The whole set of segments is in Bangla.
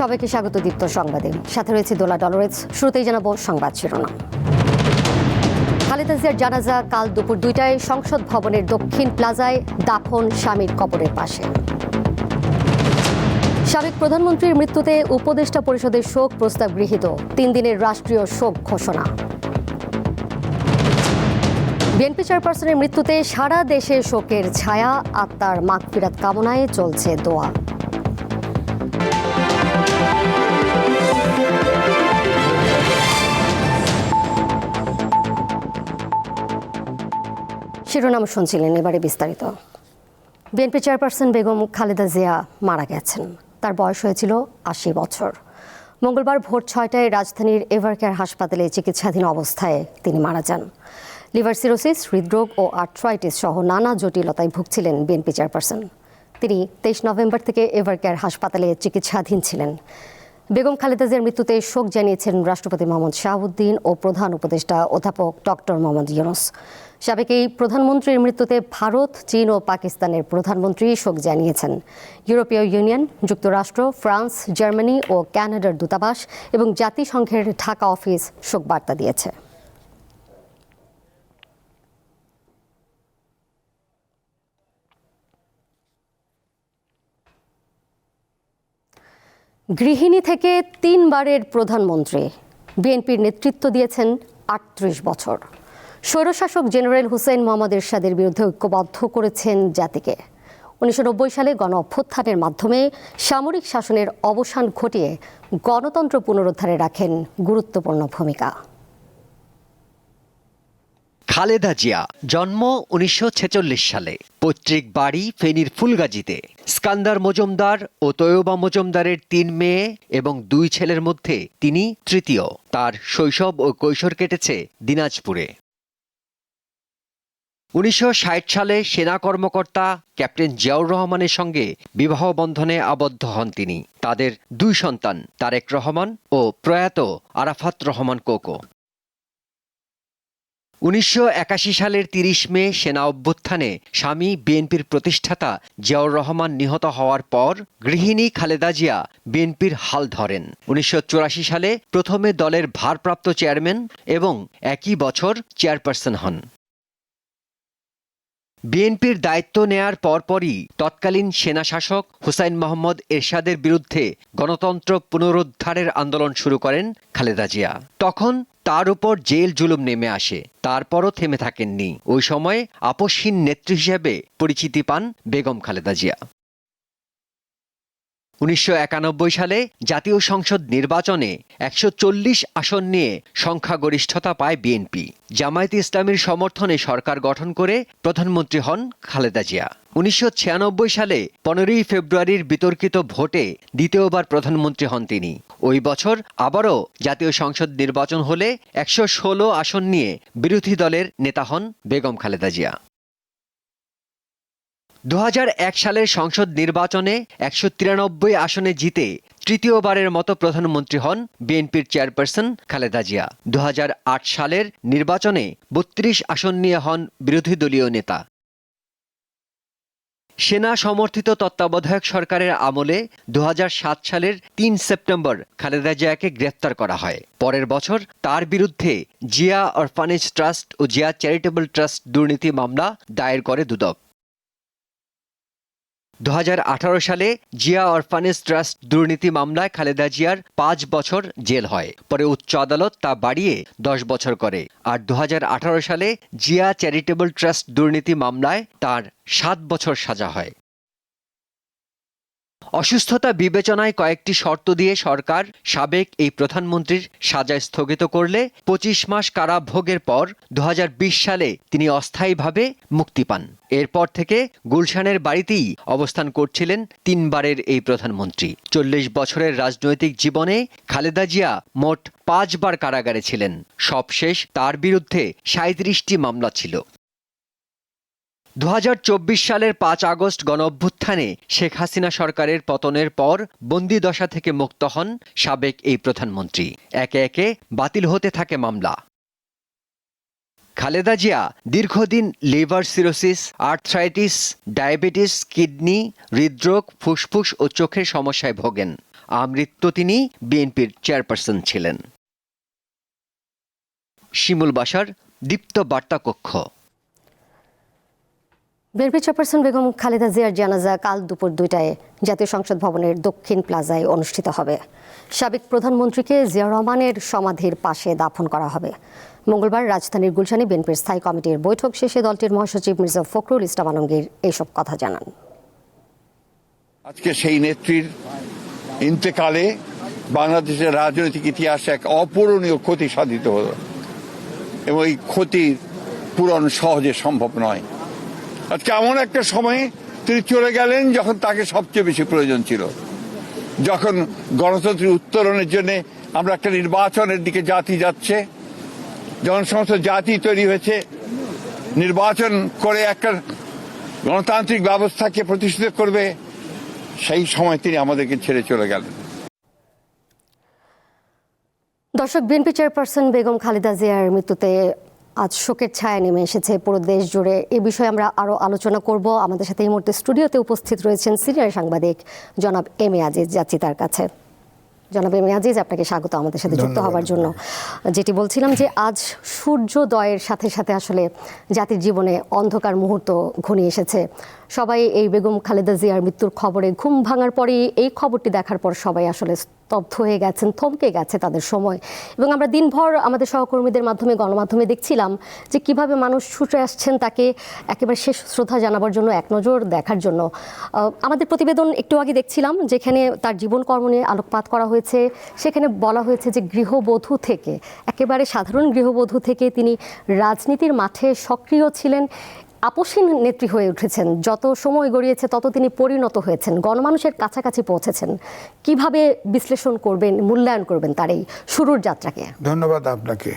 সবাইকে স্বাগত দীপ্ত সংবাদে। সাথে রয়েছে দোলা ডলরেজ, শুরুতেই জানাব সংবাদ শিরোনাম। খালেদা জিয়ার জানাজা কাল দুপুর দুইটায় সংসদ ভবনের দক্ষিণ প্লাজায় দাফন স্বামীর কবরের পাশে। সাবেক প্রধানমন্ত্রীর মৃত্যুতে উপদেষ্টা পরিষদের শোক প্রস্তাব গৃহীত, তিন দিনের রাষ্ট্রীয় শোক ঘোষণা। বিএনপি চেয়ারপারসনের মৃত্যুতে সারা দেশে শোকের ছায়া, আত্মার মাগফিরাত কামনায় চলছে দোয়া। শিরোনাম শুনছিলেন এবারে বিস্তারিত। বিএনপি চেয়ারপারসন বেগম খালেদা জিয়া মারা গেছেন। তার বয়স হয়েছিল আশি বছর। মঙ্গলবার ভোর ছয়টায় রাজধানীর এভারকেয়ার হাসপাতালে চিকিৎসাধীন অবস্থায় তিনি মারা যান। লিভার সিরোসিস, হৃদরোগ ও আর্থ্রাইটিস সহ নানা জটিলতায় ভুগছিলেন বিএনপি চেয়ারপারসন। তিনি তেইশ নভেম্বর থেকে এভারকেয়ার হাসপাতালে চিকিৎসাধীন ছিলেন। বেগম খালেদা জিয়ার মৃত্যুতে শোক জানিয়েছেন রাষ্ট্রপতি মোহাম্মদ শাহাবুদ্দিন ও প্রধান উপদেষ্টা অধ্যাপক ডক্টর মোহাম্মদ ইউনুস। সাবেক এই প্রধানমন্ত্রীর মৃত্যুতে ভারত, চীন ও পাকিস্তানের প্রধানমন্ত্রী শোক জানিয়েছেন। ইউরোপীয় ইউনিয়ন, যুক্তরাষ্ট্র, ফ্রান্স, জার্মানি ও ক্যানাডার দূতাবাস এবং জাতিসংঘের ঢাকা অফিস শোক বার্তা দিয়েছে। গৃহিণী থেকে তিনবারের প্রধানমন্ত্রী। বিএনপির নেতৃত্ব দিয়েছেন আটত্রিশ বছর। স্বৈরশাসক জেনারেল হুসেন মোহাম্মদ এরশাদের বিরুদ্ধে ঐক্যবদ্ধ করেছেন জাতিকে। উনিশশো নব্বই সালে গণ অভ্যুত্থানের মাধ্যমে সামরিক শাসনের অবসান ঘটিয়ে গণতন্ত্র পুনরুদ্ধারে রাখেন গুরুত্বপূর্ণ ভূমিকা। খালেদা জিয়া জন্ম উনিশশো ছেচল্লিশ সালে, পৈতৃক বাড়ি ফেনীর ফুলগাজীতে। স্কান্দার মজুমদার ও তৈয়বা মজুমদারের তিন মেয়ে এবং দুই ছেলের মধ্যে তিনি তৃতীয়। তার শৈশব ও কৈশোর কেটেছে দিনাজপুরে। উনিশশো ষাট সালে সেনা কর্মকর্তা ক্যাপ্টেন জিয়াউর রহমানের সঙ্গে বিবাহ বন্ধনে আবদ্ধ হন তিনি। তাদের দুই সন্তান, তারেক রহমান ও প্রয়াত আরাফাত রহমান কোকো। উনিশশো একাশি সালের তিরিশ মে সেনা অভ্যুত্থানে স্বামী বিএনপির প্রতিষ্ঠাতা জিয়াউর রহমান নিহত হওয়ার পর গৃহিণী খালেদা জিয়া বিএনপির হাল ধরেন। উনিশশো চুরাশি সালে প্রথমে দলের ভারপ্রাপ্ত চেয়ারম্যান এবং একই বছর চেয়ারপারসন হন। বিএনপির দায়িত্ব নেয়ার পরপরই তৎকালীন সেনাশাসক হুসাইন মোহাম্মদ এরশাদের বিরুদ্ধে গণতন্ত্র পুনরুদ্ধারের আন্দোলন শুরু করেন খালেদা জিয়া। তখন তার উপর জেল জুলুম নেমে আসে। তারপরও থেমে থাকেননি। ওই সময় আপসহীন নেত্রী হিসেবে পরিচিতি পান বেগম খালেদা জিয়া। উনিশশো একানব্বই সালে জাতীয় সংসদ নির্বাচনে একশো চল্লিশ আসন নিয়ে সংখ্যাগরিষ্ঠতা পায় বিএনপি। জামায়াতে ইসলামীর সমর্থনে সরকার গঠন করে প্রধানমন্ত্রী হন খালেদা জিয়া। উনিশশো ছিয়ানব্বই সালে পনেরোই ফেব্রুয়ারির বিতর্কিত ভোটে দ্বিতীয়বার প্রধানমন্ত্রী হন তিনি। ওই বছর আবারও জাতীয় সংসদ নির্বাচন হলে একশো ষোলো আসন নিয়ে বিরোধী দলের নেতা হন বেগম খালেদা জিয়া। দুহাজার এক সালের সংসদ নির্বাচনে একশো তিরানব্বই আসনে জিতে তৃতীয়বারের মতো প্রধানমন্ত্রী হন বিএনপির চেয়ারপারসন খালেদা জিয়া। দু হাজার আট সালের নির্বাচনে বত্রিশ আসন নিয়ে হন বিরোধী দলীয় নেতা। সেনা সমর্থিত তত্ত্বাবধায়ক সরকারের আমলে দু হাজার সাত সালের তিন সেপ্টেম্বর খালেদা জিয়াকে গ্রেফতার করা হয়। পরের বছর তার বিরুদ্ধে জিয়া অরফানেজ ট্রাস্ট ও জিয়া চ্যারিটেবল ট্রাস্ট দুর্নীতি মামলা দায়ের করে দুদক। দু হাজার আঠারো সালে জিয়া অরফানেজ ট্রাস্ট দুর্নীতি মামলায় খালেদা জিয়ার পাঁচ বছর জেল হয়। পরে উচ্চ আদালত তা বাড়িয়ে দশ বছর করে। আর দু হাজার আঠারো সালে জিয়া চ্যারিটেবল ট্রাস্ট দুর্নীতি মামলায় তার সাত বছর সাজা হয়। অসুস্থতা বিবেচনায় কয়েকটি শর্ত দিয়ে সরকার সাবেক এই প্রধানমন্ত্রীর সাজা স্থগিত করলে পঁচিশ মাস কারাভোগের পর দুহাজার বিশ সালে তিনি অস্থায়ীভাবে মুক্তি পান। এরপর থেকে গুলশানের বাড়িতেই অবস্থান করছিলেন তিনবারের এই প্রধানমন্ত্রী। চল্লিশ বছরের রাজনৈতিক জীবনে খালেদা জিয়া মোট পাঁচবার কারাগারে ছিলেন। সবশেষ তার বিরুদ্ধে সাঁত্রিশটি মামলা ছিল। দু হাজার চব্বিশ সালের পাঁচ আগস্ট গণঅভ্যুত্থানে শেখ হাসিনা সরকারের পতনের পর বন্দি দশা থেকে মুক্ত হন সাবেক এই প্রধানমন্ত্রী। একে একে বাতিল হতে থাকে মামলা। খালেদা জিয়া দীর্ঘদিন liver cirrhosis, arthritis, diabetes, kidney, হৃদরোগ, ফুসফুস ও চোখের সমস্যায় ভোগেন। আমৃত্য তিনি বিএনপির চেয়ারপারসন ছিলেন। শিমুল বাসার দীপ্ত বার্তা কক্ষ বিএনপি চেয়ারপারসন বেগম খালেদা জিয়ার জানাজা কাল দুপুর দুইটায় জাতীয় সংসদ ভবনের দক্ষিণ প্লাজায় অনুষ্ঠিত হবে। সাবেক প্রধানমন্ত্রীকে জিয়া রহমানের সমাধির পাশে দাফন করা হবে। মঙ্গলবার রাজধানীর গুলশানে বিএনপির স্থায়ী কমিটির বৈঠক শেষে দলটির মহাসচিব মির্জা ফখরুল ইসলাম আলমগীর এইসব কথা জানান। আজকে সেই নেত্রীর ইন্তেকালে বাংলাদেশের রাজনৈতিক ইতিহাসে এক অপূরণীয় ক্ষতি সাধিত হলো। এবং এই ক্ষতির পূরণ সহজে সম্ভব নয়। আজকে এমন একটা সময়ে তিনি চলে গেলেন যখন তাকে সবচেয়ে বেশি প্রয়োজন ছিল। যখন গণতন্ত্রের উত্তরণের জন্য আমরা একটা নির্বাচনের দিকে জাতি যাচ্ছে, যখন সমস্ত জাতি তৈরি হয়েছে, নির্বাচন করে একটা গণতান্ত্রিক ব্যবস্থাকে প্রতিষ্ঠিত করবে, সেই সময় তিনি আমাদেরকে ছেড়ে চলে গেলেন। দর্শক, বিএনপি চেয়ারপারসন বেগম খালেদা জিয়ার মৃত্যুতে আজ শোকের ছায়া নেমে এসেছে পুরো দেশ জুড়ে। এ বিষয়ে আমরা আরও আলোচনা করব। আমাদের সাথে এই মুহূর্তে স্টুডিওতে উপস্থিত রয়েছেন সিনিয়র সাংবাদিক জনাব এম এ আজিজ যাচ্ছি তার কাছে। জনাব এম এ আজিজ আপনাকে স্বাগত। আমাদের সাথে যুক্ত হওয়ার জন্য। যেটি বলছিলাম যে আজ সূর্যোদয়ের সাথে সাথে আসলে জাতির জীবনে অন্ধকার মুহূর্ত ঘনিয়ে এসেছে। সবাই এই বেগম খালেদা জিয়ার মৃত্যুর খবরে ঘুম ভাঙার পরেই এই খবরটি দেখার পর সবাই আসলে স্তব্ধ হয়ে গেছেন, থমকে গেছে তাদের সময়। এবং আমরা দিনভর আমাদের সহকর্মীদের মাধ্যমে, গণমাধ্যমে দেখছিলাম যে কীভাবে মানুষ ছুটে আসছেন তাকে একেবারে শেষ শ্রদ্ধা জানাবার জন্য এক নজর দেখার জন্য। আমাদের প্রতিবেদন একটু আগে দেখছিলাম যেখানে তার জীবন কর্ম নিয়ে আলোকপাত করা হয়েছে। সেখানে বলা হয়েছে যে গৃহবধূ থেকে, একেবারে সাধারণ গৃহবধূ থেকে তিনি রাজনীতির মাঠে সক্রিয় ছিলেন আপসীন নেত্রী হয়ে উঠেছেন। যত সময় গড়িয়েছে তত তিনি পরিণত হয়েছেন। গণমানুষের কাছাকাছি পৌঁছেছেন। কীভাবে বিশ্লেষণ করবেন মূল্যায়ন করবেন তার এই শুরুর যাত্রাকে? ধন্যবাদ আপনাকে।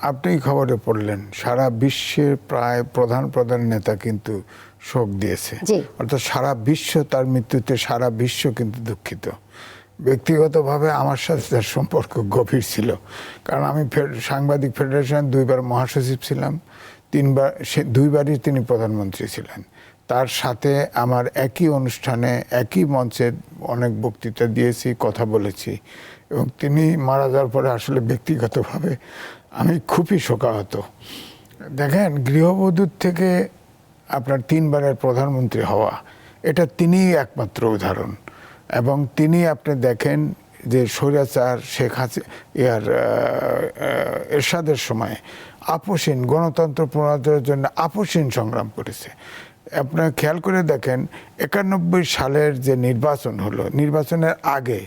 আপনি খবরে পড়লেন সারা বিশ্বের প্রায় প্রধান প্রধান নেতা কিন্তু শোক দিয়েছে। অর্থাৎ সারা বিশ্ব তার মৃত্যুতে সারা বিশ্ব কিন্তু দুঃখিত। ব্যক্তিগতভাবে আমার সাথে তার সম্পর্ক গভীর ছিল। কারণ আমি সাংবাদিক ফেডারেশন দুইবার মহাসচিব ছিলাম। তিনবার, সে দুইবারই তিনি প্রধানমন্ত্রী ছিলেন। তার সাথে আমার একই অনুষ্ঠানে, একই মঞ্চে অনেক বক্তৃতা দিয়েছি, কথা বলেছি এবং তিনি মারা যাওয়ার পরে আসলে ব্যক্তিগতভাবে আমি খুবই শোকাহত। দেখেন, গৃহবধূর থেকে আপনার তিনবারের প্রধানমন্ত্রী হওয়া, এটা তিনিই একমাত্র উদাহরণ। এবং তিনি আপনি দেখেন যে স্বৈরাচার শেখ হাসি ইয়ার এরশাদের সময় আপসীন গণতন্ত্র পুনরুদ্ধারের জন্য আপসীন সংগ্রাম করেছে। আপনার খেয়াল করে দেখেন, একানব্বই সালের যে নির্বাচন হলো, নির্বাচনের আগে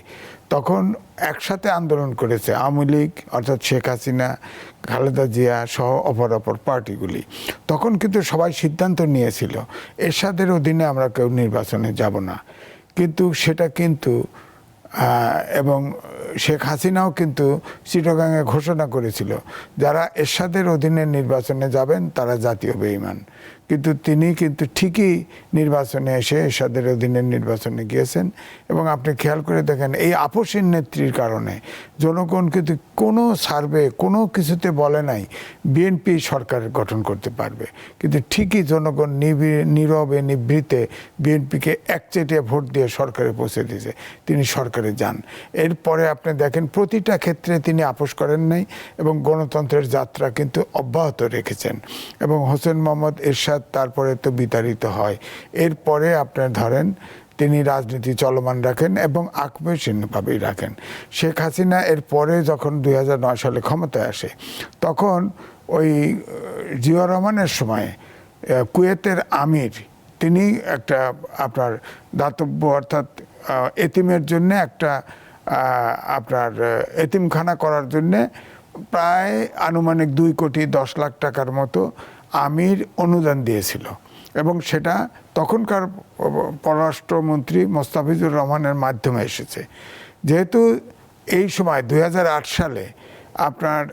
তখন একসাথে আন্দোলন করেছে আওয়ামী লীগ, অর্থাৎ শেখ হাসিনা, খালেদা জিয়া সহ অপর অপর পার্টিগুলি। তখন কিন্তু সবাই সিদ্ধান্ত নিয়েছিল, এরশাদের অধীনে আমরা কেউ নির্বাচনে যাব না। কিন্তু সেটা কিন্তু এবং শেখ হাসিনাও কিন্তু চিটগাঙে ঘোষণা করেছিল, যারা এরশাদের অধীনে নির্বাচনে যাবেন, তারা জাতীয় বেঈমান। কিন্তু তিনি কিন্তু ঠিকই নির্বাচনে এসে এরশাদের অধীনে নির্বাচনে গিয়েছেন এবং আপনি খেয়াল করে দেখেন এই আপসীন নেত্রীর কারণে জনগণ কিন্তু কোনো সার্ভে, কোনো কিছুতে বলে নাই বিএনপি সরকার গঠন করতে পারবে। কিন্তু ঠিকই জনগণ নীরবে নিবৃতে বিএনপিকে একচেটিয়া ভোট দিয়ে সরকারে পৌঁছে দিয়েছে। তিনি সরকারে যান। এরপরে আপনি দেখেন প্রতিটা ক্ষেত্রে তিনি আপোষ করেন নাই এবং গণতন্ত্রের যাত্রা কিন্তু অব্যাহত রেখেছেন। এবং হোসেন মোহাম্মদ এরশাদ তারপরে তো বিতাড়িত হয়। এরপরে আপনার ধরেন তিনি রাজনীতি চলমান রাখেন এবং আকবেশীনভাবেই রাখেন। শেখ হাসিনা এর পরে যখন দুই হাজার নয় সালে ক্ষমতায় আসে, তখন ওই জিয়া রহমানের সময় কুয়েতের আমির, তিনি একটা আপনার দাতব্য অর্থাৎ এতিমের জন্য একটা আপনার এতিমখানা করার জন্যে প্রায় আনুমানিক দুই কোটি দশ লাখ টাকার মতো আমির অনুদান দিয়েছিল। এবং সেটা তখনকার পররাষ্ট্রমন্ত্রী মোস্তাফিজুর রহমানের মাধ্যমে এসেছে। যেহেতু এই সময় দু হাজার আট সালে আপনার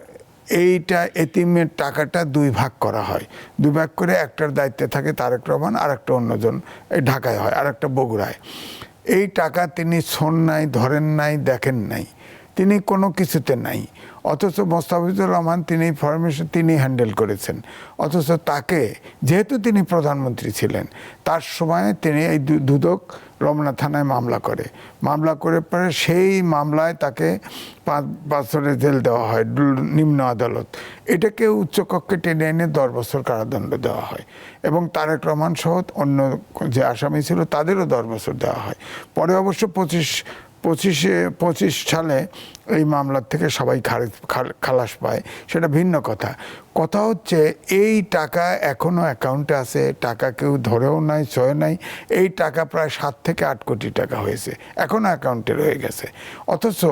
এইটা এতিমের টাকাটা দুই ভাগ করা হয়। দুই ভাগ করে একটার দায়িত্বে থাকে তারেক রহমান আর একটা অন্যজন এই ঢাকায় হয় আর একটা বগুড়ায়। এই টাকা তিনি শোন নাই, ধরেন নাই, দেখেন নাই। তিনি কোনো কিছুতে নাই। অথচ মোস্তাফিজুর রহমান তিনি ফরমেশন তিনি হ্যান্ডেল করেছেন। অথচ তাকে, যেহেতু তিনি প্রধানমন্ত্রী ছিলেন, তার সময় তিনি এই দুদক রমনা থানায় মামলা করে। মামলা করে পরে সেই মামলায় তাকে পাঁচ বছরের জেল দেওয়া হয়, নিম্ন আদালত। এটাকে উচ্চকক্ষে টেনে এনে দশ বছর কারাদণ্ড দেওয়া হয়। এবং তারেক রহমান সহ অন্য যে আসামি ছিল, তাদেরও দশ বছর দেওয়া হয়। পরে অবশ্য পঁচিশ পঁচিশে, পঁচিশ সালে এই মামলার থেকে সবাই খারিজ, খাল- খালাস পায়। সেটা ভিন্ন কথা। কথা হচ্ছে, এই টাকা এখনও অ্যাকাউন্টে আছে, টাকা কেউ ধরেও নাই ছয় নাই। এই টাকা প্রায় সাত থেকে আট কোটি টাকা হয়েছে এখনও অ্যাকাউন্টে রয়ে গেছে। অথচ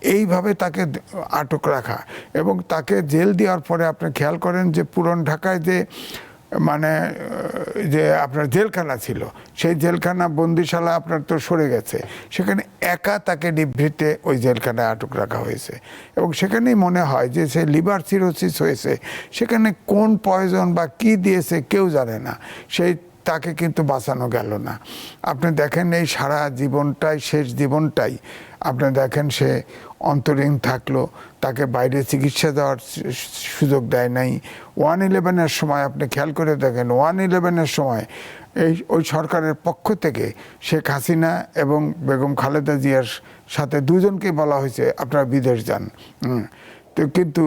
এইভাবে তাকে আটক রাখা এবং তাকে জেল দেওয়ার পরে আপনি খেয়াল করেন যে পুরন ঢাকায় যে মানে যে আপনার জেলখানা ছিল, সেই জেলখানা বন্দিশালা আপনার তো সরে গেছে। সেখানে একা তাকে নিভৃতে ওই জেলখানায় আটক রাখা হয়েছে। এবং সেখানেই মনে হয় যে সে লিভার সিরোসিস হয়েছে। সেখানে কোন পয়জন বা কি দিয়েছে কেউ জানে না। সেই তাকে কিন্তু বাঁচানো গেল না। আপনি দেখেন এই সারা জীবনটাই, শেষ জীবনটাই, আপনি দেখেন সে অন্তরীণ থাকল। তাকে বাইরে চিকিৎসা দেওয়ার সুযোগ দেয় নাই। ওয়ান ইলেভেনের সময় আপনি খেয়াল করে দেখেন ওয়ান ইলেভেনের সময় এই ওই সরকারের পক্ষ থেকে শেখ হাসিনা এবং বেগম খালেদা জিয়ার সাথে দুজনকে বলা হয়েছে আপনারা বিদেশ যান। তো কিন্তু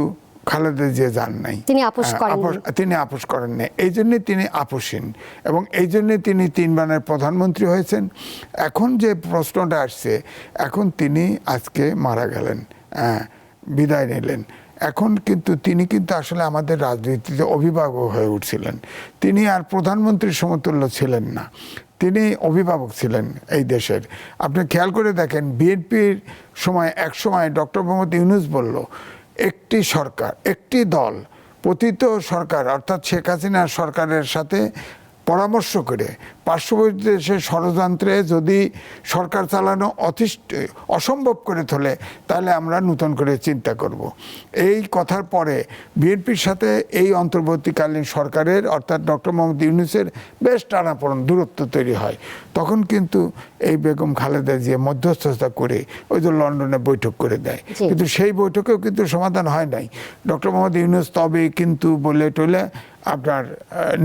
খালেদা জিয়া যান নাই। তিনি আপোস হ্যাঁ। তিনি আপোষ করেন নাই এই জন্যে তিনি আপোষহীন এবং এই জন্যে তিনি তিনবারের প্রধানমন্ত্রী হয়েছেন। এখন যে প্রশ্নটা আসছে এখন তিনি আজকে মারা গেলেন। হ্যাঁ, বিদায় নিলেন। এখন কিন্তু তিনি কিন্তু আসলে আমাদের রাজনীতিতে অভিভাবক হয়ে উঠছিলেন। তিনি আর প্রধানমন্ত্রীর সমতুল্য ছিলেন না। তিনি অভিভাবক ছিলেন এই দেশের। আপনি খেয়াল করে দেখেন, বিএনপির সময় এক সময় ডক্টর মোহাম্মদ ইউনুস বলল, একটি সরকার, একটি দল, পতিত সরকার, অর্থাৎ শেখ হাসিনার সরকারের সাথে পরামর্শ করে পার্শ্ববর্তী দেশের ষড়যন্ত্রে যদি সরকার চালানো অতিষ্ঠ অসম্ভব করে তোলে তাহলে আমরা নতুন করে চিন্তা করব। এই কথার পরে বিএনপির সাথে এই অন্তর্বর্তীকালীন সরকারের অর্থাৎ ডক্টর মোহাম্মদ ইউনুসের বেশ টানাপড়ন দূরত্ব তৈরি হয়। তখন কিন্তু এই বেগম খালেদা জিয়া মধ্যস্থতা করে ওই যে লন্ডনে বৈঠক করে দেয়। কিন্তু সেই বৈঠকেও কিন্তু সমাধান হয় নাই। ডক্টর মোহাম্মদ ইউনুস তবে কিন্তু বলে টলে আপনার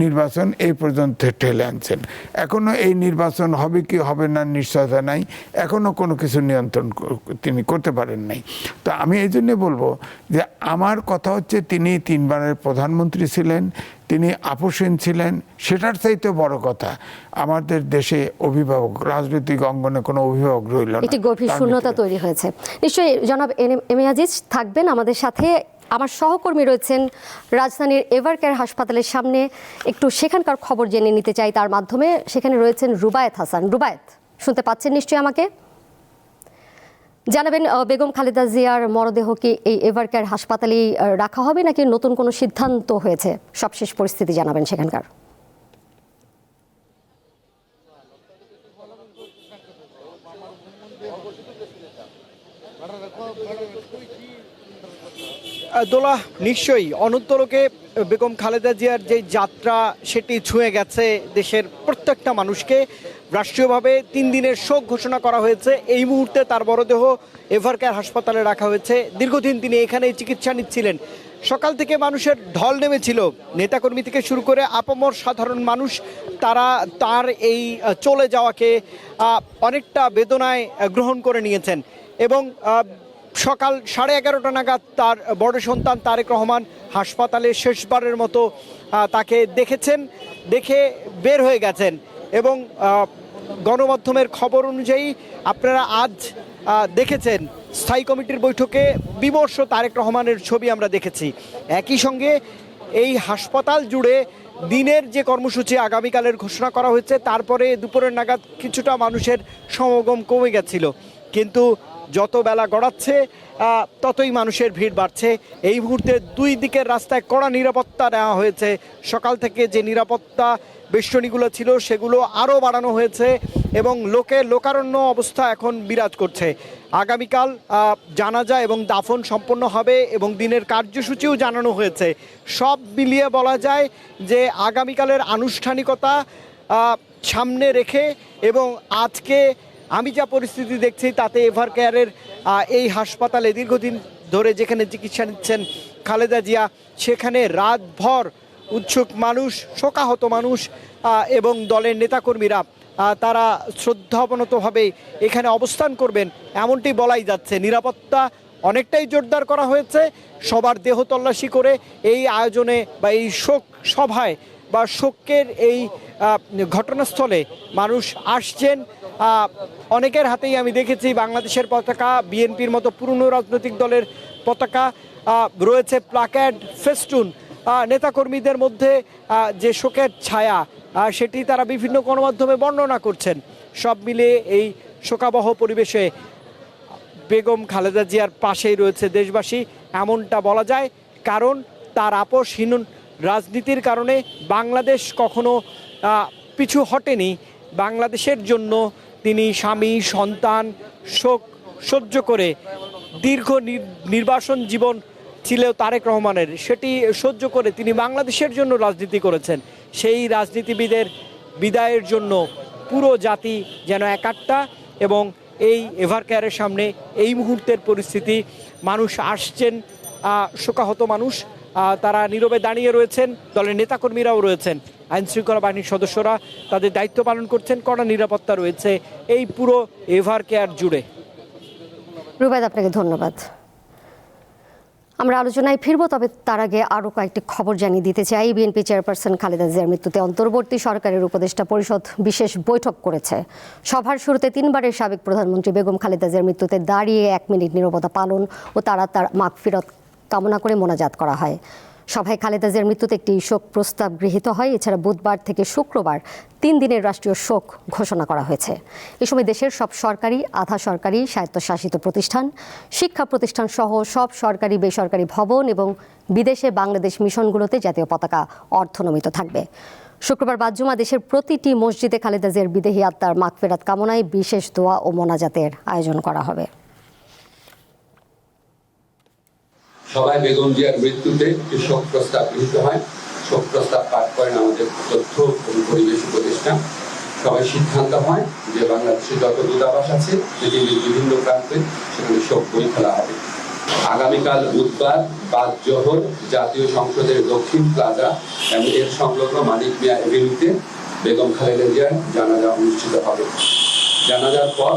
নির্বাচন এই পর্যন্ত ঠেলে আনছেন। এখনও এই নির্বাচন হবে কি হবে না নিশ্চয়তা নাই। এখনও কোনো কিছু নিয়ন্ত্রণ তিনি করতে পারেন নাই। তো আমি এই জন্যে বলব যে আমার কথা হচ্ছে তিনি তিনবারের প্রধানমন্ত্রী ছিলেন তিনি আপোষহীন ছিলেন সেটার চাইতে বড় কথা আমাদের দেশে অভিভাবক রাজনৈতিক অঙ্গনে কোনো অভিভাবক রইল না। একটি গভীর শূন্যতা তৈরি হয়েছে। নিশ্চয়ই জনাব এম- এম এ আজিজ থাকবেন আমাদের সাথে। আমার সহকর্মী রয়েছেন রাজধানীর এভারকেয়ার হাসপাতালের সামনে। একটু সেখানকার খবর জেনে নিতে চাই তার মাধ্যমে। সেখানে রয়েছেন রুবায়েত হাসান। রুবায়েত, শুনতে পাচ্ছেন নিশ্চয়ই আমাকে? জানাবেন বেগম খালেদা জিয়ার মরদেহ কি এই এভারকেয়ার হাসপাতালেই রাখা হবে নাকি নতুন কোনো সিদ্ধান্ত হয়েছে? সবশেষ পরিস্থিতি জানাবেন সেখানকার। দোলা, নিশ্চয়ই অনন্তলোকে বেগম খালেদা জিয়ার যে যাত্রা, সেটি ছুঁয়ে গেছে দেশের প্রত্যেকটা মানুষকে। রাষ্ট্রীয়ভাবে তিন দিনের শোক ঘোষণা করা হয়েছে। এই মুহূর্তে তার মরদেহ এভারকেয়ার হাসপাতালে রাখা হয়েছে। দীর্ঘদিন তিনি এখানে চিকিৎসা নিচ্ছিলেন। সকাল থেকে মানুষের ঢল নেমেছিল। নেতাকর্মী থেকে শুরু করে আপামর সাধারণ মানুষ, তারা তার এই চলে যাওয়াকে অনেকটা বেদনায় গ্রহণ করে নিয়েছেন। এবং সকাল সাড়ে এগারোটা নাগাদ তার বড় সন্তান তারেক রহমান হাসপাতালে শেষবারের মতো তাকে দেখেছেন, দেখে বের হয়ে গেছেন। এবং গণমাধ্যমের খবর অনুযায়ী আপনারা আজ দেখেছেন, স্থায়ী কমিটির বৈঠকে বিমর্ষ তারেক রহমানের ছবি আমরা দেখেছি। একই সঙ্গে এই হাসপাতাল জুড়ে দিনের যে কর্মসূচি আগামীকালের ঘোষণা করা হয়েছে, তারপরে দুপুরের নাগাদ কিছুটা মানুষের সমাগম কমে গেছিল। কিন্তু যত বেলা গড়াচ্ছে ততই মানুষের ভিড় বাড়ছে। এই মুহূর্তে দুই দিকের রাস্তায় কড়া নিরাপত্তা নেওয়া হয়েছে। সকাল থেকে যে নিরাপত্তা বেষ্টনীগুলো ছিল, সেগুলো আরও বাড়ানো হয়েছে এবং লোকে লোকারণ্য অবস্থা এখন বিরাজ করছে। আগামীকাল জানাজা এবং দাফন সম্পন্ন হবে এবং দিনের কার্যসূচিও জানানো হয়েছে। সব মিলিয়ে বলা যায় যে আগামীকালের আনুষ্ঠানিকতা সামনে রেখে এবং আজকে আমি যা পরিস্থিতি দেখছি তাতে এভার কেয়ারের এই হাসপাতালে দীর্ঘদিন ধরে যেখানে চিকিৎসা নিচ্ছেন খালেদা জিয়া, সেখানে রাতভর উৎসুক মানুষ, শোকাহত মানুষ এবং দলের নেতাকর্মীরা তারা শ্রদ্ধাবনতভাবে এখানে অবস্থান করবেন, এমনটি বলাই যাচ্ছে। নিরাপত্তা অনেকটাই জোরদার করা হয়েছে। সবার দেহ তল্লাশি করে এই আয়োজনে বা এই শোক সভায় বা শোকের এই ঘটনাস্থলে মানুষ আসছেন। অনেকের হাতেই আমি দেখেছি বাংলাদেশের পতাকা, বিএনপির মতো পুরনো রাজনৈতিক দলের পতাকা রয়েছে প্লাকার্ড ফেস্টুন। নেতাকর্মীদের মধ্যে যে শোকের ছায়া সেটি তারা বিভিন্ন গণমাধ্যমে বর্ণনা করছেন। সব মিলিয়ে এই শোকাবহ পরিবেশে বেগম খালেদা জিয়ার পাশেই রয়েছে দেশবাসী। এমনটা বলা যায়, কারণ তার আপোষহীন রাজনীতির কারণে বাংলাদেশ কখনো পিছু হটেনি। বাংলাদেশের জন্য তিনি স্বামী, সন্তান, শোক সহ্য করে দীর্ঘ নির- নির্বাসন জীবন ছিল তারেক রহমানের। সেটি সহ্য করে তিনি বাংলাদেশের জন্য রাজনীতি করেছেন। সেই রাজনীতিবিদের বিদায়ের জন্য পুরো জাতি যেন একাট্টা এবং এই এভার কেয়ারের সামনে এই মুহূর্তের পরিস্থিতি, মানুষ আসছেন শোকাহত মানুষ। তারা নীরবে দাঁড়িয়ে রয়েছেন, দলের নেতাকর্মীরাও রয়েছেন আইন শৃঙ্খলা বাহিনীর সদস্যরা তাদের দায়িত্ব পালন করছেন, কড়া নিরাপত্তা রয়েছে এই পুরো এভার কেয়ার জুড়ে। রুবায়দ আপনাকে ধন্যবাদ। আমরা আলোচনায় ফিরবো, তবে তার আগে আরও কয়েকটি খবর জানিয়ে দিতে চাই। বিএনপি চেয়ারপারসন খালেদা জিয়ার মৃত্যুতে অন্তর্বর্তী সরকারের উপদেষ্টা পরিষদ বিশেষ বৈঠক করেছে। সভার শুরুতে তিনবারের সাবেক প্রধানমন্ত্রী বেগম খালেদা জিয়ার মৃত্যুতে দাঁড়িয়ে এক মিনিট নীরবতা পালন ও তারা তার মাগফিরত কামনা করে মোনাজাত করা হয়। সভায় খালেদা জিয়ার মৃত্যুতে একটি শোক প্রস্তাব গৃহীত হয়। এছাড়া বুধবার থেকে শুক্রবার তিন দিনের রাষ্ট্রীয় শোক ঘোষণা করা হয়েছে। এ সময় দেশের সব সরকারি, আধা সরকারি, স্বায়ত্তশাসিত প্রতিষ্ঠান, শিক্ষা প্রতিষ্ঠান সহ সব সরকারি, বেসরকারি ভবন এবং বিদেশে বাংলাদেশ মিশনগুলোতে জাতীয় পতাকা অর্থনমিত থাকবে। শুক্রবার বাদজুমা দেশের প্রতিটি মসজিদে খালেদা জিয়ার বিদেহী আত্মার মাগফেরাত কামনায় বিশেষ দোয়া ও মোনাজাতের আয়োজন করা হবে। সবাই বেগম জিয়ার মৃত্যুতে একটি শোক প্রস্তাব গৃহীত হয়। শোক প্রস্তাব পাঠ করেন আমাদের তথ্য এবং পরিবেশ উপদেষ্টা। সবাই সিদ্ধান্ত হয় যে বাংলাদেশে যত দূতাবাস আছে, পৃথিবীর বিভিন্ন প্রান্তে সেখানে শোক বই খোলা হবে। আগামীকাল বুধবার বাদ জোহর জাতীয় সংসদের দক্ষিণ প্লাজা এবং এর সংলগ্ন মানিক মিয়া এভিনিউতে বেগম খালেদা জিয়ার জানাজা অনুষ্ঠিত হবে। জানাজার পর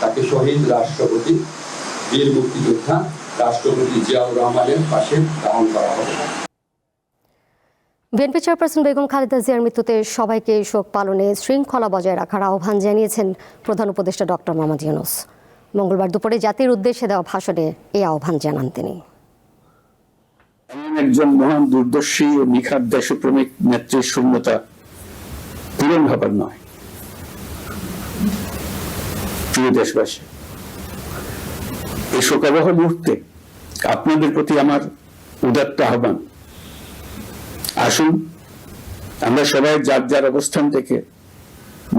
তাকে শহীদ রাষ্ট্রপতি, বীর মুক্তিযোদ্ধা রাষ্ট্রপতি জিয়াউর রহমানের পাশে দাহন করা হবে। বিএনপি চেয়ারপারসন বেগম খালেদা জিয়ার মৃত্যুতে সবাইকে শোক পালনে শৃঙ্খলা বজায় রাখার আহ্বান জানিয়েছেন প্রধান উপদেষ্টা ডক্টর মোহাম্মদ ইউনুস। মঙ্গলবার দুপুরে জাতির উদ্দেশ্যে দেওয়া ভাষণে এই আহ্বান জানান তিনি। একজন মহান দূরদর্শী ও নিখাত দেশপ্রেমিক নেত্রীর শূন্যতা পূরণ হবার নয়। প্রিয় দেশবাসী এই শোকাবহ মুহূর্তে আপনাদের প্রতি আমার উদাত্ত আহ্বান। আসুন, আমরা সবাই যার যার অবস্থান থেকে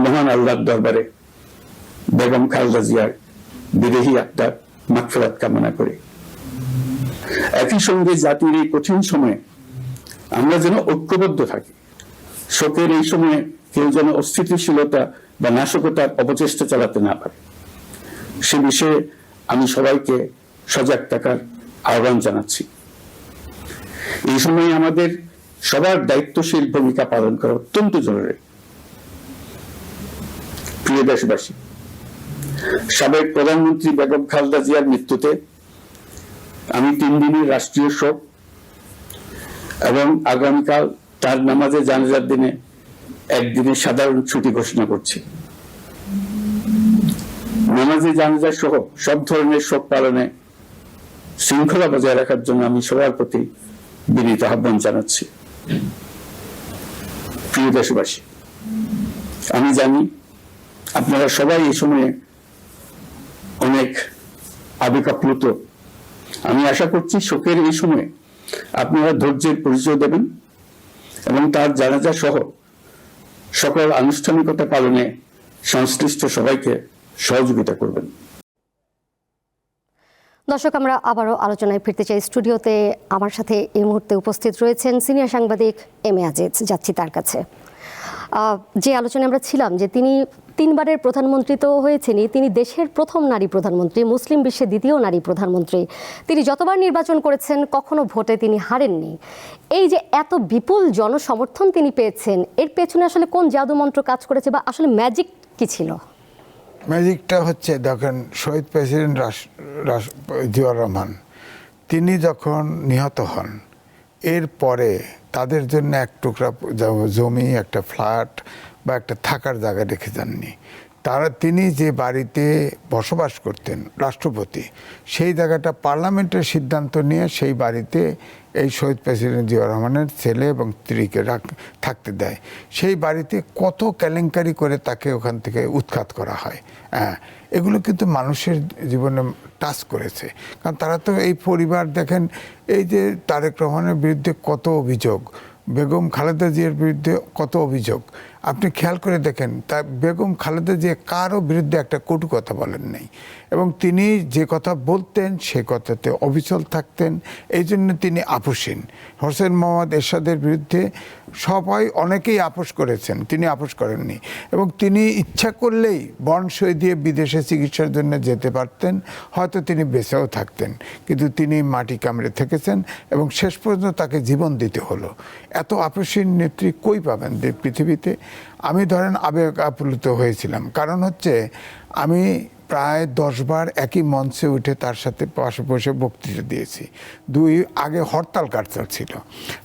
মহান আল্লাহর দরবারে বেগম খালেদা জিয়ার বিদেহী আত্মার মাগফিরাত কামনা করি। একই সঙ্গে জাতির এই কঠিন সময়ে আমরা যেন ঐক্যবদ্ধ থাকি। শোকের এই সময়ে কেউ যেন অস্থিতিশীলতা বা নাশকতার অপচেষ্টা চালাতে না পারে। সে বিষয়ে আমি সবাইকে সজাগ থাকার আহ্বান জানাচ্ছি। এই সময় আমাদের সবার দায়িত্বশীল ভূমিকা পালন করা অত্যন্ত জরুরি। প্রিয় দেশবাসী, সাবেক প্রধানমন্ত্রী বেগম খালদা জিয়ার মৃত্যুতে আমি তিন দিনের রাষ্ট্রীয় শোক এবং আগামীকাল তার নামাজে জানাজার দিনে একদিনের সাধারণ ছুটি ঘোষণা করছি। নামাজে জানাজা সহ সব ধরনের শোক পালনে শৃঙ্খলা বজায় রাখার জন্য আমি সবার প্রতি বিনীত আহ্বান জানাচ্ছি। প্রিয় দেশবাসী, আমি জানি আপনারা সবাই এই সময়ে অনেক আবেগাপ্লুত। আমি আশা করছি শোকের এই সময়ে আপনারা ধৈর্যের পরিচয় দেবেন এবং তার জানাজা সহ সকল আনুষ্ঠানিকতা পালনে সংশ্লিষ্ট সবাইকে সহযোগিতা করবেন। দর্শক, আমরা আবারও আলোচনায় ফিরতে চাই স্টুডিওতে। আমার সাথে এই মুহূর্তে উপস্থিত রয়েছেন সিনিয়র সাংবাদিক এম এ আজিজ, যাচ্ছি তার কাছে। যে আলোচনায় আমরা ছিলাম যে তিনি তিনবারের প্রধানমন্ত্রী তো হয়েছেনই, তিনি দেশের প্রথম নারী প্রধানমন্ত্রী, মুসলিম বিশ্বে দ্বিতীয় নারী প্রধানমন্ত্রী। তিনি যতবার নির্বাচন করেছেন, কখনো ভোটে তিনি হারেননি। এই যে এত বিপুল জনসমর্থন তিনি পেয়েছেন, এর পেছনে আসলে কোন জাদুমন্ত্র কাজ করেছে বা আসলে ম্যাজিক কি ছিল? ম্যাজিকটা হচ্ছে, দেখেন, শহীদ প্রেসিডেন্ট রাস- রাস- জিয়াউর রহমান, তিনি যখন নিহত হন এরপরে তাদের জন্য এক টুকরা জমি, একটা ফ্ল্যাট বা একটা থাকার জায়গা রেখে যাননি। তারা, তিনি যে বাড়িতে বসবাস করতেন, রাষ্ট্রপতি, সেই জায়গাটা পার্লামেন্টের সিদ্ধান্ত নিয়ে সেই বাড়িতে এই শহীদ প্রেসিডেন্ট জিয়া রহমানের ছেলে এবং স্ত্রীকে রাখ, থাকতে দেয়। সেই বাড়িতে কত কেলেঙ্কারি করে তাকে ওখান থেকে উৎখাত করা হয়। হ্যাঁ এগুলো কিন্তু মানুষের জীবনে টাচ করেছে। কারণ তারা তো এই পরিবার, দেখেন, এই যে তারেক রহমানের বিরুদ্ধে কত অভিযোগ, বেগম খালেদা জিয়ার বিরুদ্ধে কত অভিযোগ আপনি খেয়াল করে দেখেন, তা বেগম খালেদা যে কারও বিরুদ্ধে একটা কটু কথা বলেন নাই। এবং তিনি যে কথা বলতেন, সে কথাতে অবিচল থাকতেন, এই জন্য তিনি আপোষহীন। হোসেন মোহাম্মদ এরশাদের বিরুদ্ধে সবাই অনেকেই আপোষ করেছেন, তিনি আপোষ করেননি। এবং তিনি ইচ্ছা করলেই বন সই দিয়ে বিদেশে চিকিৎসার জন্য যেতে পারতেন, হয়তো তিনি বেঁচেও থাকতেন। কিন্তু তিনি মাটি কামড়ে থেকেছেন এবং শেষ পর্যন্ত তাকে জীবন দিতে হলো। এত আপোষহীন নেত্রী কই পাবেন পৃথিবীতে? আমি ধরেন আবেগ আপ্লুত হয়েছিলাম। কারণ হচ্ছে আমি প্রায় দশবার একই মঞ্চে উঠে তার সাথে পাশে বসে বক্তৃতা দিয়েছি। দুই আগে হরতাল কাটতাল ছিল।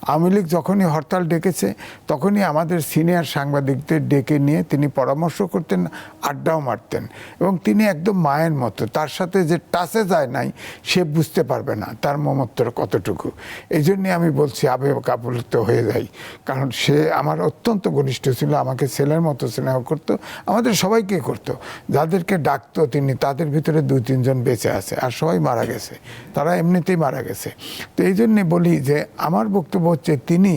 আওয়ামী লীগ যখনই হরতাল ডেকেছে, তখনই আমাদের সিনিয়র সাংবাদিকদের ডেকে নিয়ে তিনি পরামর্শ করতেন, আড্ডাও মারতেন এবং তিনি একদম মায়ের মতো। তার সাথে যে টাচে যায় নাই, সে বুঝতে পারবে না তার মমত্বর কতটুকু। এই জন্যে আমি বলছি, আবেগ আপ্লুত হয়ে যাই। কারণ সে আমার অত্যন্ত ঘনিষ্ঠ ছিল, আমাকে ছেলের মতো স্নেহ করতো, আমাদের সবাইকে করতো। যাদেরকে ডাকতো তিনি তাদের ভিতরে দুই, তিনজন বেঁচে আছে আর সবাই মারা গেছে। তারা এমনিতেই মারা গেছে। তো এই জন্যে বলি যে, আমার বক্তব্য হচ্ছে তিনি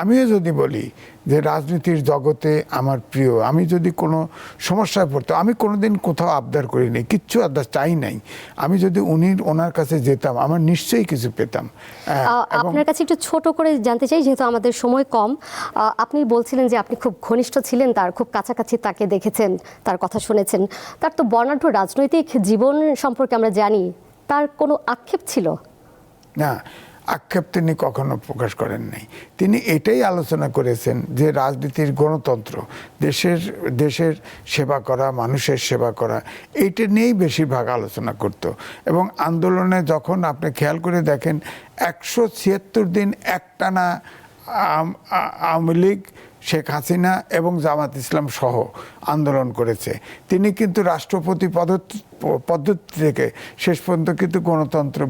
আমিও যদি বলি যে রাজনীতির জগতে আমার প্রিয় আমি যদি কোনো সমস্যায় পড়তো আমি কোনোদিন কোথাও আবদার করি করিনি কিচ্ছু আবদার চাই নাই। আমি যদি উনি ওনার কাছে যেতাম আমার নিশ্চয়ই কিছু পেতাম। হ্যাঁ, আপনার কাছে একটু ছোট করে জানতে চাই যেহেতু আমাদের সময় কম। আপনি বলছিলেন যে আপনি খুব ঘনিষ্ঠ ছিলেন তার খুব কাছাকাছি তাকে দেখেছেন তার কথা শুনেছেন। তার তো বর্ণাঢ্য রাজনৈতিক জীবন সম্পর্কে আমরা জানি তার কোনো আক্ষেপ ছিল? না আক্ষেপ তিনি কখনো প্রকাশ করেন নাই তিনি এটাই আলোচনা করেছেন যে রাজনীতির গণতন্ত্র, দেশের দেশের সেবা করা, মানুষের সেবা করা, এইটা নিয়েই বেশিরভাগ আলোচনা করত। এবং আন্দোলনে যখন আপনি খেয়াল করে দেখেন, একশো ছিয়াত্তর দিন একটানা আওয়ামী লীগ শেখ হাসিনা এবং জামাত ইসলাম সহ আন্দোলন করেছে। তিনি কিন্তু রাষ্ট্রপতি পদ্ধতি পদ্ধতি থেকে শেষ পর্যন্ত কিন্তু গণতন্ত্র,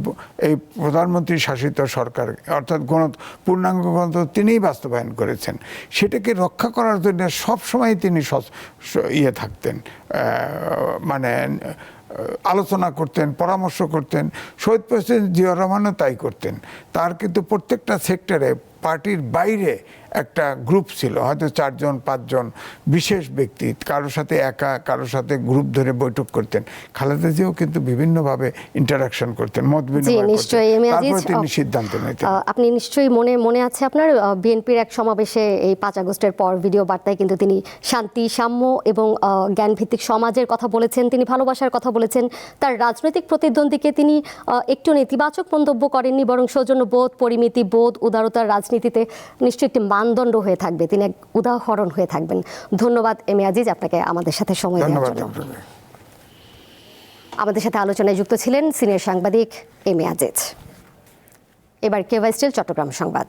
এই প্রধানমন্ত্রী শাসিত সরকার, অর্থাৎ গণ, পূর্ণাঙ্গ গণতন্ত্র তিনিই বাস্তবায়ন করেছেন। সেটাকে রক্ষা করার জন্য সবসময় তিনি ইয়ে থাকতেন মানে আলোচনা করতেন, পরামর্শ করতেন। শহীদ প্রেসিডেন্ট জিয়া রহমানও তাই করতেন। তার কিন্তু প্রত্যেকটা সেক্টরে পার্টির বাইরে একটা গ্রুপ ছিল হয়তো চারজন পাঁচজন বিশেষ ব্যক্তি কারোর সাথে একা কারোর সাথে গ্রুপ ধরে বৈঠক করতেন। খালেদা জিয়াও কিন্তু বিভিন্নভাবে ইন্টারাকশন করতেন মত বিনিময় তারপরে তিনি সিদ্ধান্ত নিতেন। আপনি নিশ্চয়ই মনে মনে আছে আপনার? বিএনপির এক সমাবেশে এই পাঁচ আগস্টের পর ভিডিও বার্তায় কিন্তু তিনি শান্তি সাম্য এবং জ্ঞানভিত্তিক সমাজের কথা বলেছেন তিনি ভালোবাসার কথা বলেছেন। তার রাজনৈতিক প্রতিদ্বন্দ্বীকে তিনি একটু নেতিবাচক মন্তব্য করেননি বরং সৌজন্য বোধ পরিমিতি বোধ উদারতার রাজনীতিতে নিশ্চয়ই একটি মানদণ্ড হয়ে থাকবে। তিনি এক উদাহরণ হয়ে থাকবেন। ধন্যবাদ এম এ আজিজ আপনাকে আমাদের সাথে সময় দেওয়ার জন্য। আমাদের সাথে আলোচনায় যুক্ত ছিলেন সিনিয়র সাংবাদিক এম এ আজিজ। এবার কেওয়াই স্টিল চট্টগ্রাম সংবাদ।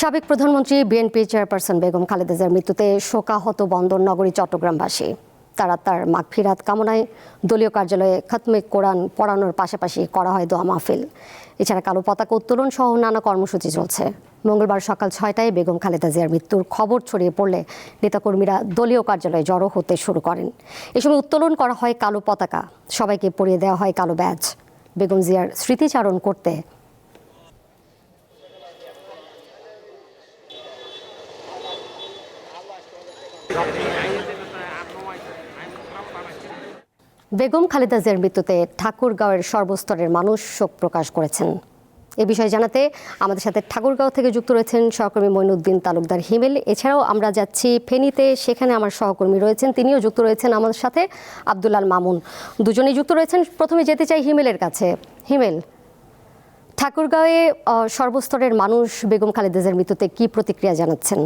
সাবেক প্রধানমন্ত্রী বিএনপি চেয়ারপারসন বেগম খালেদা জিয়ার মৃত্যুতে শোকাহত বন্দর নগরী চট্টগ্রামবাসী। তারা তার মাগফিরাত কামনায় দলীয় কার্যালয়ে খতমে কোরআন পড়ানোর পাশাপাশি করা হয় দোয়া মাহফিল। এছাড়া কালো পতাকা উত্তোলন সহ নানা কর্মসূচি চলছে। মঙ্গলবার সকাল ছয়টায় বেগম খালেদা জিয়ার মৃত্যুর খবর ছড়িয়ে পড়লে নেতাকর্মীরা দলীয় কার্যালয়ে জড়ো হতে শুরু করেন। এ সময় উত্তোলন করা হয় কালো পতাকা। সবাইকে পরিয়ে দেওয়া হয় কালো ব্যাজ। বেগম জিয়ার স্মৃতিচারণ করতে বেগম খালেদা জিয়ার মৃত্যুতে ঠাকুরগাঁওয়ের সর্বস্তরের মানুষ শোক প্রকাশ করেছেন। এ বিষয়ে জানাতে আমাদের সাথে ঠাকুরগাঁও থেকে যুক্ত রয়েছেন সহকর্মী মইনুদ্দিন তালুকদার হিমেল। এছাড়াও আমরা যাচ্ছি ফেনীতে, সেখানে আমার সহকর্মী রয়েছেন, তিনিও যুক্ত রয়েছেন আমাদের সাথে আব্দুল্লাল মামুন। দুজনেই যুক্ত রয়েছেন। প্রথমে যেতে চাই হিমেলের কাছে। হিমেল, ঠাকুরগাঁওয়ে সর্বস্তরের মানুষ বেগম খালেদা জিয়ার মৃত্যুতে কি প্রতিক্রিয়া জানাচ্ছেন?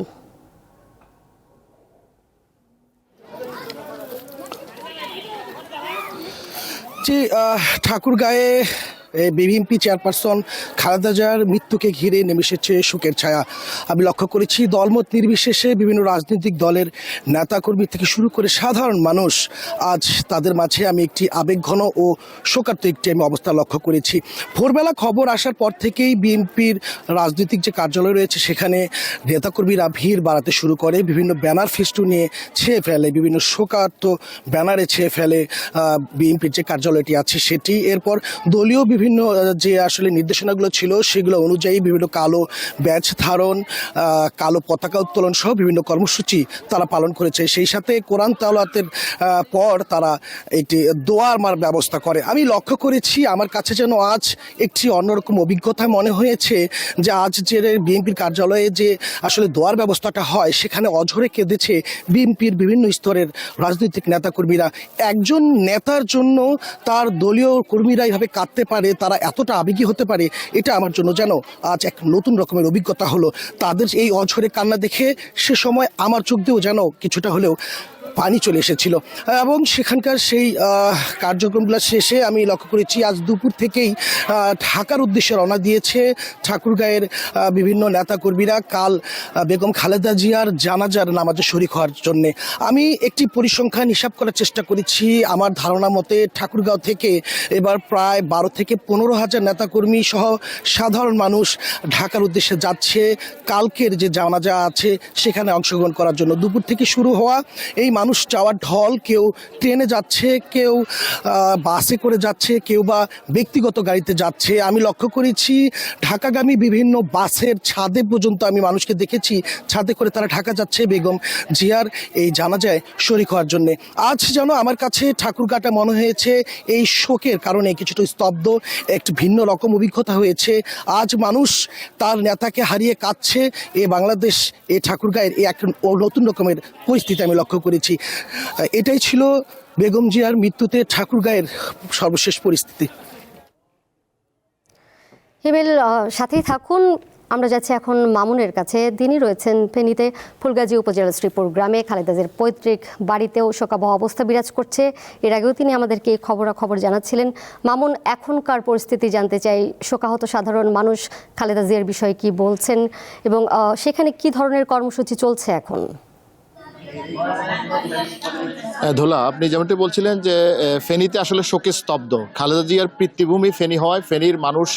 জি ঠাকুর ঠাকুরগাঁয়ে বিএনপি চেয়ারপারসন খালেদা জিয়ার মৃত্যুকে ঘিরে নেমে এসেছে শোকের ছায়া। আমি লক্ষ্য করেছি, দলমত নির্বিশেষে বিভিন্ন রাজনৈতিক দলের নেতাকর্মী থেকে শুরু করে সাধারণ মানুষ আজ তাদের মাঝে আমি একটি আবেগঘন ও শোকার্ত একটি আমি অবস্থা লক্ষ্য করেছি। ভোরবেলা খবর আসার পর থেকেই বিএনপির রাজনৈতিক যে কার্যালয় রয়েছে, সেখানে নেতাকর্মীরা ভিড় বাড়াতে শুরু করে, বিভিন্ন ব্যানার ফেস্টু নিয়ে ছেয়ে ফেলে, বিভিন্ন শোকার্ত ব্যানারে ছেয়ে ফেলে বিএনপির যে কার্যালয়টি আছে, সেটি। এরপর দলীয় বিভিন্ন আহ, যে আসলে নির্দেশনাগুলো ছিল সেগুলো অনুযায়ী বিভিন্ন কালো ব্যাচ ধারণ কালো পতাকা উত্তোলন সহ বিভিন্ন কর্মসূচি তারা পালন করেছে। সেই সাথে কোরআন তালাতের পর তারা এটি দোয়ার মার ব্যবস্থা করে। আমি লক্ষ্য করেছি আমার কাছে যেন আজ একটি অন্যরকম অভিজ্ঞতা মনে হয়েছে যে আজ যে বিএনপির কার্যালয়ে যে আসলে দোয়ার ব্যবস্থাটা হয় সেখানে অঝরে কেঁদেছে বিএনপির বিভিন্ন স্তরের রাজনৈতিক নেতাকর্মীরা। একজন নেতার জন্য তার দলীয় কর্মীরা এইভাবে কাঁদতে পারে তারা এতটা আবেগী হতে পারে, এটা আমার জন্য যেন আজ এক নতুন রকমের অভিজ্ঞতা হলো। তাদের এই অঝরে কান্না দেখে সে সময় আমার চোখ দিয়েও যেন কিছুটা হলেও পানি চলে এসেছিল। এবং সেখানকার সেই কার্যক্রমগুলো শেষে আমি লক্ষ্য করেছি, আজ দুপুর থেকেই ঢাকার উদ্দেশ্যে রওনা দিয়েছে ঠাকুরগাঁয়ের বিভিন্ন নেতাকর্মীরা। কাল বেগম খালেদা জিয়ার জানাজার নামাজে শরিক হওয়ার জন্যে। আমি একটি পরিসংখ্যান হিসাব করার চেষ্টা করেছি। আমার ধারণা মতে ঠাকুরগাঁও থেকে এবার প্রায় বারো থেকে পনেরো হাজার নেতাকর্মী সহ সাধারণ মানুষ ঢাকার উদ্দেশ্যে যাচ্ছে। কালকের যে জানাজা আছে, সেখানে অংশগ্রহণ করার জন্য। দুপুর থেকে শুরু হওয়া এই মানুষ যাওয়ার ঢল, কেউ ট্রেনে যাচ্ছে, কেউ বাসে করে যাচ্ছে, কেউ বা ব্যক্তিগত গাড়িতে যাচ্ছে। আমি লক্ষ্য করেছি, ঢাকাগামী বিভিন্ন বাসের ছাদে পর্যন্ত আমি মানুষকে দেখেছি। ছাদে করে তারা ঢাকা যাচ্ছে, বেগম জিয়ার এই জানাজায় শরিক হওয়ার জন্যে। আজ যেন আমার কাছে ঠাকুরগাটা মনে হয়েছে, এই শোকের কারণে কিছুটা স্তব্ধ, একটু ভিন্ন রকম অভিজ্ঞতা হয়েছে। আজ মানুষ তার নেতাকে হারিয়ে কাঁদছে। এ বাংলাদেশ, এ ঠাকুরগাঁয়ের এক নতুন রকমের পরিস্থিতি আমি লক্ষ্য করেছি। আহ, এটাই ছিল বেগম জিয়ার মৃত্যুতে ঠাকুরগাঁয়ের সর্বশেষ পরিস্থিতি। হিমেল সাথেই থাকুন। আমরা যাচ্ছি এখন মামুনের কাছে। তিনি রয়েছেন ফেনীতে ফুলগাজী উপজেলার শ্রীপুর গ্রামে। খালেদাজের পৈতৃক বাড়িতেও শোকাবহ অবস্থা বিরাজ করছে। এর আগেও তিনি আমাদেরকে এই খবরাখবর জানাচ্ছিলেন। মামুন এখনকার পরিস্থিতি জানতে চাই। শোকাহত সাধারণ মানুষ খালেদা জিয়ার বিষয়ে কি বলছেন? এবং সেখানে কি ধরনের কর্মসূচি চলছে এখন? ধোলা, আপনি যেমনটি বলছিলেন যে ফেনীতে আসলে শোকে স্তব্ধ। খালেদা জিয়ার পিতৃভূমি ফেনী হওয়ায় ফেনীর মানুষ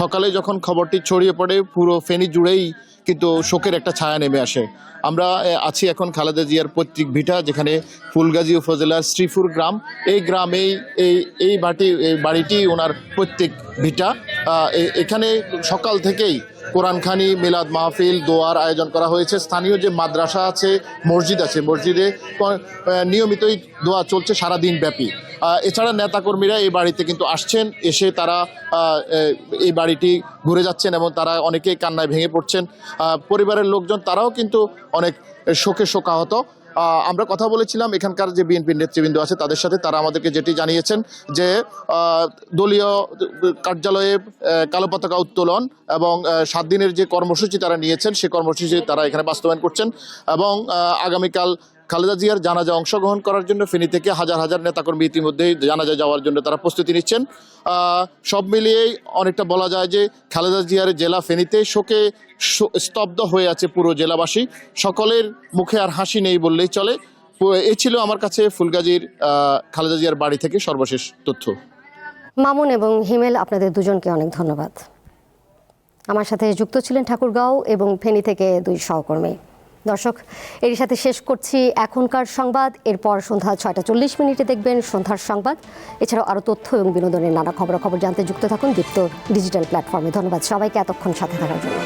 সকালে যখন খবরটি ছড়িয়ে পড়ে, পুরো ফেনী জুড়েই কিন্তু শোকের একটা ছায়া নেমে আসে। আমরা আছি এখন খালেদা জিয়ার পৈতৃক ভিটা, যেখানে ফুলগাজী উপজেলার শ্রীপুর গ্রাম। এই গ্রামেই, এই এই বাটি, এই বাড়িটি ওনার পৈতৃক ভিটা। এখানে সকাল থেকেই কোরআনখানি মিলাদ মাহফিল, দোয়ার আয়োজন করা হয়েছে। স্থানীয় যে মাদ্রাসা আছে, মসজিদ আছে, মসজিদে নিয়মিতই দোয়া চলছে সারা দিন ব্যাপী এছাড়া নেতাকর্মীরা এই বাড়িতে কিন্তু আসছেন, এসে তারা এই বাড়িটি ঘুরে যাচ্ছেন এবং তারা অনেকেই কান্নায় ভেঙে পড়ছেন। পরিবারের লোকজন, তারাও কিন্তু অনেক শোকে শোকাহত। আমরা কথা বলেছিলাম, এখানকার যে বিএনপি নেতৃবৃন্দ আছে তাদের সাথে, তারা আমাদেরকে যেটি জানিয়েছেন যে দলীয় কার্যালয়ে কালো পতাকা উত্তোলন এবং সাত দিনের যে কর্মসূচি তারা নিয়েছেন, সে কর্মসূচি তারা এখানে বাস্তবায়ন করছেন এবং আগামীকাল খালেদা জিয়ার জানাজা অংশগ্রহণ করার জন্য ফেনী থেকে হাজার হাজার নেতাকর্মী ইতিমধ্যেই জানাজা যাওয়ার জন্য তারা প্রস্তুতি নিচ্ছেন। সব মিলিয়েই অনেকটা বলা যায় যে খালেদা জিয়ার জেলা ফেনীতে শোকে স্তব্ধ হয়ে আছে পুরো জেলাবাসী। সকলের মুখে আর হাসি নেই বললেই চলে। এ ছিল আমার কাছে ফুলগাজীর খালেদা জিয়ার বাড়ি থেকে সর্বশেষ তথ্য। মামুন এবং হিমেল, আপনাদের দুজনকে অনেক ধন্যবাদ। আমার সাথে যুক্ত ছিলেন ঠাকুরগাঁও এবং ফেনী থেকে দুই সহকর্মী। দর্শক এর সাথে শেষ করছি এখনকার সংবাদ। এরপর সন্ধ্যা ছয়টা চল্লিশ মিনিটে দেখবেন সন্ধ্যার সংবাদ। এছাড়াও আরও তথ্য এবং বিনোদনের নানা খবরাখবর জানতে যুক্ত থাকুন দীপ্ত ডিজিটাল প্ল্যাটফর্মে। ধন্যবাদ সবাইকে এতক্ষণ সাথে থাকার জন্য।